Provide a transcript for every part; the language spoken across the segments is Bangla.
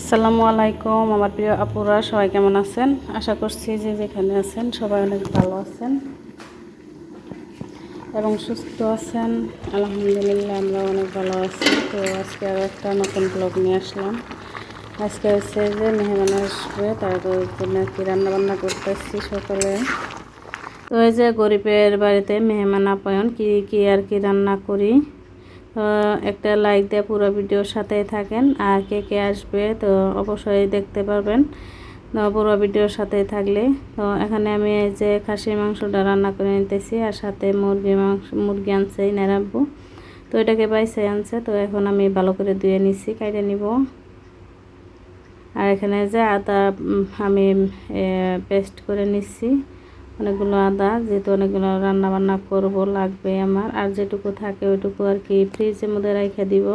আসসালামু আলাইকুম, আমার প্রিয় আপুরা, সবাই কেমন আছেন? আশা করছি যে যেখানে আছেন সবাই অনেক ভালো আছেন এবং সুস্থ আছেন। আলহামদুলিল্লাহ আমরা অনেক ভালো আছি। তো আজকে আরও একটা নতুন ব্লগ নিয়ে আসলাম। আজকে হচ্ছে যে মেহমান আসবে তারপর জন্য কি রান্নাবান্না করতেছি সকালে। তো এই যে গরিবের বাড়িতে মেহমান আপ্যায়ন, কী কী আর কি রান্না করি? একটা লাইক দিয়ে পুরো ভিডিওর সাথেই থাকেন। আর কে কে আসবে, তো অবশ্যই দেখতে পারবেন। পুরো ভিডিওর সাথেই থাকলে। তো এখানে আমি এই যে খাসির মাংসটা রান্না করে নিতেছি, আর সাথে মুরগি মাংস, মুরগি আনছে নেড়াবো তো এটাকে বাইসে আনছে, তো এখন আমি ভালো করে ধুয়ে নিছি, কাইটে নিব। আর এখানে যে আদা আমি পেস্ট করে নিচ্ছি অনেকগুলো আদা, যেহেতু অনেকগুলো রান্না বান্না করব, লাগবে আমার। আর যেটুকু থাকে ওইটুকু আর কি ফ্রিজের মধ্যে রেখে দিব।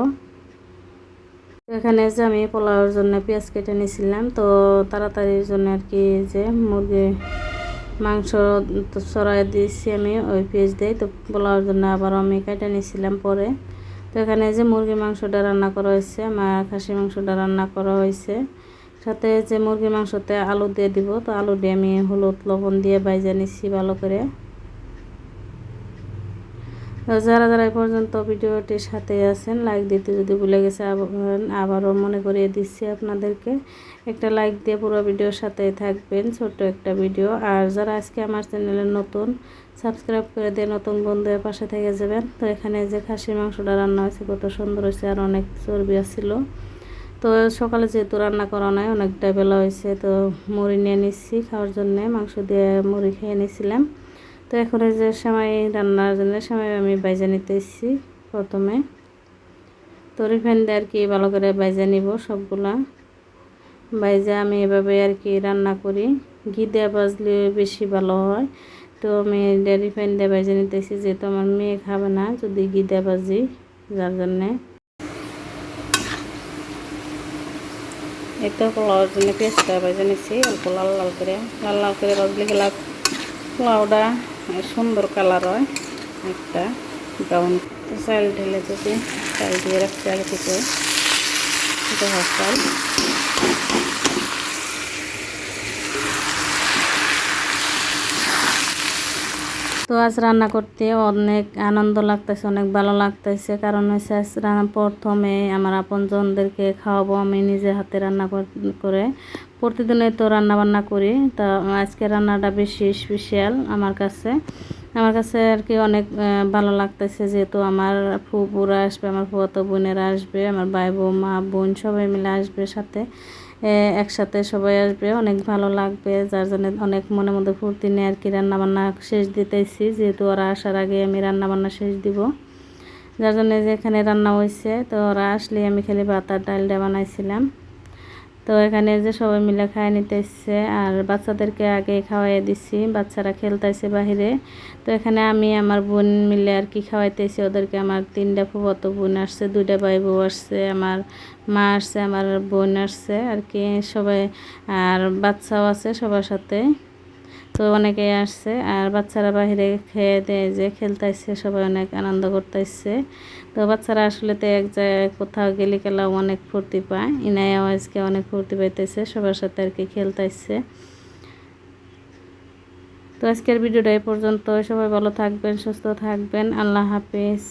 এখানে যে আমি পোলাওর জন্য পেঁয়াজ কেটে নিয়েছিলাম তো তাড়াতাড়ির জন্য আর কি যে মুরগি মাংস সরাই দিয়েছি আমি, ওই পেঁয়াজ দিয়ে। তো পোলাওর জন্য আবার আমি কেটে নিয়েছিলাম পরে। তো এখানে যে মুরগি মাংসটা রান্না করা হয়েছে, আমার খাসি মাংসটা রান্না করা হয়েছে। সাথে যে মুরগির মাংসতে আলু দিয়ে দিব, তো আলু দিয়ে আমি হলুদ লবণ দিয়ে বাইজা নিচ্ছি ভালো করে। যারা যারা পর্যন্ত ভিডিওটির সাথে আছেন লাইক দিতে যদি ভুলে গেছে আবারও মনে করিয়ে দিচ্ছি আপনাদেরকে। একটা লাইক দিয়ে পুরো ভিডিওর সাথে থাকবেন, ছোট্ট একটা ভিডিও। আর যারা আজকে আমার চ্যানেলে নতুন সাবস্ক্রাইব করে দিয়ে নতুন বন্ধুদের পাশে থেকে যাবেন, তো এখানে যে খাসির মাংসটা রান্না হয়েছে কত সুন্দর হয়েছে আর অনেক চর্বি আসছিল তো সকালে যেহেতু রান্না করা নয় অনেকটা বেলা হয়েছে, তো মুড়ি নিয়ে নিচ্ছি খাওয়ার জন্যে, মাংস দিয়ে মুড়ি খেয়ে নিয়েছিলাম। তো এখন এই যে সেমাই রান্নার জন্য সেমাই আমি বাইজা নিতে এসেছি প্রথমে। তো রিফাইন দিয়ে আর কি ভালো করে বাইজা নিব সবগুলা। বাইজা আমি এভাবে আর কি রান্না করি। ঘি দেওয়া বাজলে বেশি ভালো হয়। তো আমি রিফাইন দিয়ে বাইজা নিতেছি যেহেতু আমার মেয়ে খাবে না, যদি ঘি দেওয়া বাজি যার জন্যে। এই তো পোলাওর জন্য পেঁয়াজটা ভেজে নিচ্ছি অল্প লাল লাল করে। লাল লাল করে ভাজলে গেলা পোলাওটা সুন্দর কালার হয়, একটা ব্রাউন চাল ঢেলে যদি চাল দিয়ে রাখতে আগে থেকে। এটা তো আজ রান্না করতে অনেক আনন্দ লাগতেছে, অনেক ভালো লাগতেছে। কারণ হচ্ছে আজ রান্না প্রথমে আমার আপনজনদেরকে খাওয়াবো আমি নিজে হাতে রান্না করে প্রতিদিনে তো রান্না বান্না করি। তা আজকে রান্নাটা বেশি স্পেশাল আমার কাছে। আমার কাছে আর কি অনেক ভালো লাগতেছে যেহেতু আমার ফুপুরা আসবে, আমার ফুয়াতো বোনেরা আসবে, আমার ভাই বউ মা, বোন সবাই মিলে আসবে সাথে একসাথে সবাই আসবে। অনেক ভালো লাগবে, যার জন্য অনেক মনে মধ্যে ফুর্তি নিয়ে আর কি রান্নাবান্না শেষ দিতেছি, যেহেতু ওরা আসার আগে আমি রান্নাবান্না শেষ দিব। যার জন্য যে এখানে রান্না হয়েছে তো ওরা আসলে আমি খালি ভাত আর ডালটা বানাইছিলাম। তো এখানে যে সবাই মিলে খাই নিতে এসছে আর বাচ্চাদেরকে আগে খাওয়াই দিচ্ছি বাচ্চারা খেলতেছে বাহিরে। তো এখানে আমি আমার বোন মিলে আর কি খাওয়াইতেছি, ওদেরকে আমার তিনটা ফুবত বোন আসছে, দুইটা ভাই বউ আসছে, আমার মা আসছে, আমার বোন আসছে, আর কি সবাই, আর বাচ্চাও আছে সবার সাথে। তো অনেকেই আসছে আর বাচ্চারা বাহিরে খেয়ে দেয় যে খেলতেছে সবাই অনেক আনন্দ করতেছে তো বাচ্চারা আসলে তো এক জায়গায় কোথাও গেলে গেলাও অনেক ফুর্তি পায়। ইনায় আজকে অনেক ফুর্তি পাইতেছে, সবার সাথে আর কি খেলতেছে তো আজকের ভিডিওটা এই পর্যন্ত সবাই ভালো থাকবেন, সুস্থ থাকবেন। আল্লাহ হাফিজ।